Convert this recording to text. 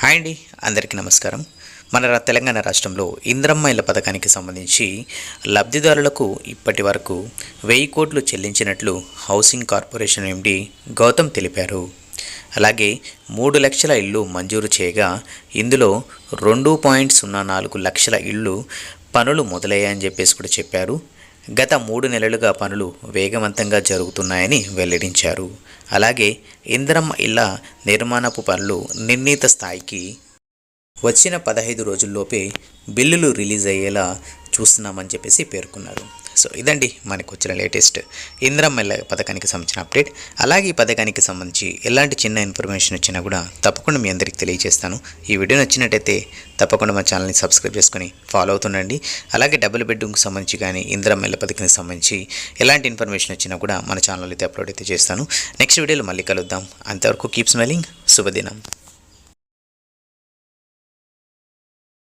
Hi అండి అందరికీ నమస్కారం. మన తెలంగాణ రాష్ట్రంలో ఇంద్రమ్మ ఇళ్ళ పథకానికి సంబంధించి లబ్ధిదారులకు ఇప్పటి వరకు వెయ్యి కోట్లు చెల్లించినట్లు హౌసింగ్ కార్పొరేషన్ ఎండి గౌతమ్ తెలిపారు. అలాగే మూడు లక్షల ఇళ్ళు మంజూరు చేయగా ఇందులో రెండు పాయింట్ సున్నా నాలుగు లక్షల ఇళ్ళు పనులు మొదలయ్యాయని చెప్పేసి కూడా చెప్పారు. గత మూడు నెలలుగా పనులు వేగవంతంగా జరుగుతున్నాయని వెల్లడించారు. అలాగే ఇంద్రమ్మ ఇళ్ళ నిర్మాణపు పనులు నిర్ణీత స్థాయికి వచ్చిన పదహైదు రోజుల్లోపే బిల్లులు రిలీజ్ అయ్యేలా చూస్తున్నామని చెప్పేసి పేర్కొన్నారు. సో ఇదండి మనకు వచ్చిన లేటెస్ట్ ఇంద్రమ్మ పథకానికి సంబంధించిన అప్డేట్. అలాగే ఈ పథకానికి సంబంధించి ఎలాంటి చిన్న ఇన్ఫర్మేషన్ వచ్చినా కూడా తప్పకుండా మీ అందరికీ తెలియజేస్తాను. ఈ వీడియో నచ్చినట్టయితే తప్పకుండా మా ఛానల్ని సబ్స్క్రైబ్ చేసుకొని ఫాలో అవుతుండండి. అలాగే డబుల్ బెడ్రూమ్కి సంబంధించి కానీ ఇంద్రమ్మ పథకానికి సంబంధించి ఎలాంటి ఇన్ఫర్మేషన్ వచ్చినా కూడా మన ఛానల్ అయితే అప్లోడ్ అయితే చేస్తాను. నెక్స్ట్ వీడియోలో మళ్ళీ కలుద్దాం. అంతవరకు కీప్ స్మైలింగ్. శుభదినం.